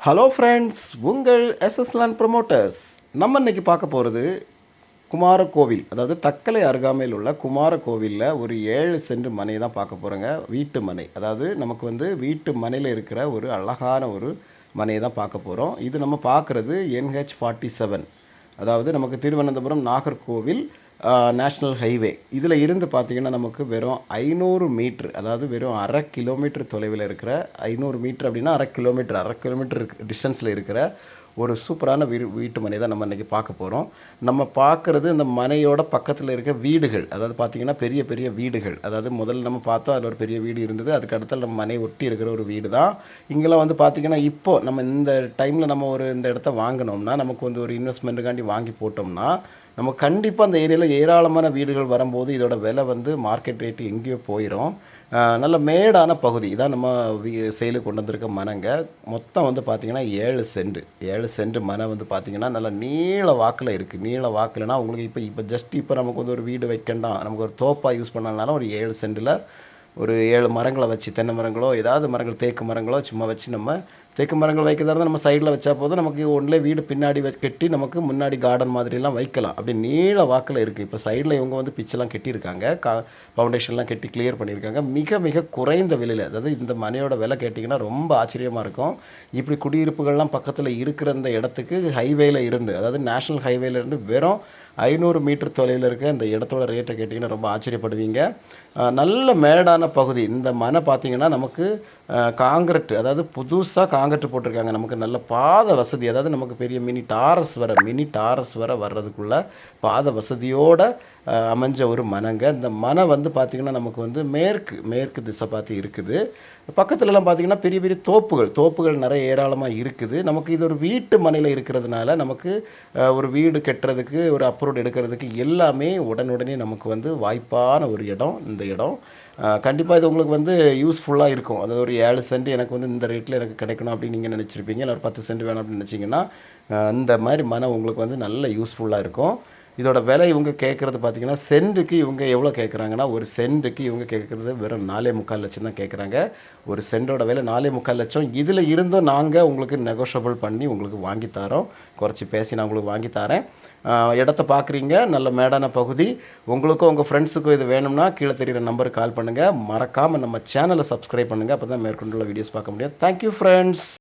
Hello friends உங்கள் எஸ்எஸ்லான் promoters நம்ம இன்னைக்கு பார்க்க போகிறது குமாரகோவில் அதாவது தக்கலை அருகாமையில் உள்ள குமாரகோவிலில் ஒரு ஏழு சென்று மனை தான் பார்க்க போகிறோங்க வீட்டு மனை. அதாவது நமக்கு வந்து வீட்டு மனையில் இருக்கிற ஒரு அழகான ஒரு மனையை தான் பார்க்க போகிறோம் இது நம்ம பார்க்குறது என்ஹெச் ஃபார்ட்டி செவன் அதாவது நமக்கு திருவனந்தபுரம் நாகர்கோவில் நேஷ்னல் ஹைவே இதில் இருந்து பார்த்திங்கன்னா நமக்கு வெறும் ஐநூறு மீட்ரு அதாவது வெறும் அரை கிலோமீட்டர் தொலைவில் இருக்கிற ஐநூறு மீட்ரு அப்படின்னா அரை கிலோமீட்டர் அரை கிலோமீட்டர் டிஸ்டன்ஸில் இருக்கிற ஒரு சூப்பரான வீடு வீட்டு மனை தான் நம்ம இன்றைக்கி பார்க்க போகிறோம் நம்ம பார்க்குறது இந்த மனையோட பக்கத்தில் இருக்க வீடுகள் அதாவது பார்த்திங்கன்னா பெரிய பெரிய வீடுகள். அதாவது முதல்ல நம்ம பார்த்தோம் அதில் ஒரு பெரிய வீடு இருந்தது அதுக்கு அடுத்த நம்ம மனை ஒட்டி இருக்கிற ஒரு வீடு தான் இங்கெல்லாம் வந்து பார்த்திங்கன்னா இப்போ நம்ம இந்த டைமில் நம்ம ஒரு இந்த இடத்த வாங்கினோம்னா நமக்கு வந்து ஒரு இன்வெஸ்ட்மெண்ட்டுக்காண்டி வாங்கி போட்டோம்னா நம்ம கண்டிப்பாக அந்த ஏரியாவில் ஏராளமான வீடுகள் வரும்போது இதோட விலை வந்து மார்க்கெட் ரேட்டு எங்கேயோ போயிடும் நல்ல மேடான பகுதி. இதான் நம்ம வீ- கொண்டு வந்திருக்க மனங்க மொத்தம் வந்து பார்த்திங்கன்னா ஏழு சென்ட் ஏழு சென்ட் மனை வந்து பார்த்திங்கன்னா நல்ல நீள வாக்கில் இருக்குது நீள வாக்கில்னா உங்களுக்கு இப்போ இப்போ ஜஸ்ட் இப்போ நமக்கு வந்து ஒரு வீடு வைக்கண்டாம். நமக்கு ஒரு தோப்பாக யூஸ் பண்ணனாலும் ஒரு ஏழு சென்டில் ஒரு ஏழு மரங்களை வச்சு தென்னை மரங்களோ ஏதாவது மரங்கள் தேக்கு மரங்களோ சும்மா வச்சு நம்ம தேக்கு மரங்கள் வைக்கிறதா இருந்தால் நம்ம சைடில் வச்சா போதும். நமக்கு ஒன்றிலே வீடு பின்னாடி வ- கட்டி நமக்கு முன்னாடி கார்டன் மாதிரிலாம் வைக்கலாம். அப்படி நீள வாக்கில் இருக்குது இப்போ சைடில் இவங்க வந்து பிச்செல்லாம் கட்டியிருக்காங்க. கா ஃபவுண்டேஷன்லாம் கட்டி கிளியர் பண்ணியிருக்காங்க. மிக மிக குறைந்த விலையில் அதாவது இந்த மனையோட விலை கேட்டிங்கன்னா ரொம்ப ஆச்சரியமாக இருக்கும். இப்படி குடியிருப்புகள்லாம் பக்கத்தில் இருக்கிற இந்த இடத்துக்கு ஹைவேயில் இருந்து அதாவது நேஷ்னல் ஹைவேலேருந்து வெறும் ஐநூறு மீட்டர் தொலைவில் இருக்க இந்த இடத்தோட ரேட்டை கேட்டிங்கன்னா ரொம்ப ஆச்சரியப்படுவீங்க. நல்ல மேடான பகுதி. இந்த மனை பார்த்தீங்கன்னா நமக்கு காங்கிரட் அதாவது புதுசாக காங்கிரட் போட்டிருக்காங்க. நமக்கு நல்ல பாத வசதி. அதாவது நமக்கு பெரிய மினி டாரஸ் வர மினி டாரஸ் வர வர்றதுக்குள்ளே பாத வசதியோட அமைஞ்ச ஒரு மனங்க. இந்த மனை வந்து பார்த்திங்கன்னா நமக்கு வந்து மேற்கு மேற்கு திசை பார்த்து இருக்குது. பக்கத்துலலாம் பார்த்திங்கன்னா பெரிய பெரிய தோப்புகள் தோப்புகள் நிறைய ஏராளமாக இருக்குது. நமக்கு இது ஒரு வீட்டு மனையில் இருக்கிறதுனால நமக்கு ஒரு வீடு கட்டுறதுக்கு ஒரு அப்ரோடு எடுக்கிறதுக்கு எல்லாமே உடனுடனே நமக்கு வந்து வாய்ப்பான ஒரு இடம். இந்த இடம். கண்டிப்பாக இது உங்களுக்கு வந்து யூஸ்ஃபுல்லாக இருக்கும். அதாவது ஒரு ஏழு சென்ட் எனக்கு வந்து இந்த ரேட்டில் எனக்கு கிடைக்கணும் அப்படின்னு நீங்கள் நினச்சிருப்பீங்க. இல்லை ஒரு பத்து சென்ட் வேணும் அப்படின்னு நினச்சிங்கன்னா இந்த மாதிரி மனை உங்களுக்கு வந்து நல்ல யூஸ்ஃபுல்லாக இருக்கும். இதோட விலை இவங்க கேட்குறது பார்த்தீங்கன்னா சென்ட்டுக்கு இவங்க எவ்வளோ கேட்குறாங்கன்னா ஒரு சென்ட்டுக்கு இவங்க கேட்குறது வெறும் நாலே முக்கால் லட்சம் தான் கேட்குறாங்க ஒரு சென்டோட விலை நாலே முக்கால் லட்சம். இதில் இருந்தும் நாங்கள் உங்களுக்கு நெகோஷியபிள் பண்ணி உங்களுக்கு வாங்கி தரோம். குறைச்சி பேசி நான் உங்களுக்கு வாங்கி தரேன். இடத்த பார்க்குறீங்க நல்ல மேடான பகுதி. உங்களுக்கும் உங்கள் ஃப்ரெண்ட்ஸுக்கும் இது வேணும்னா கீழே தெரிகிற நம்பருக்கு கால் பண்ணுங்கள் மறக்காமல் நம்ம சேனலை சப்ஸ்கிரைப் பண்ணுங்கள் அப்போ தான் மேற்கொண்டுள்ள வீடியோஸ் பார்க்க முடியும். Thank you friends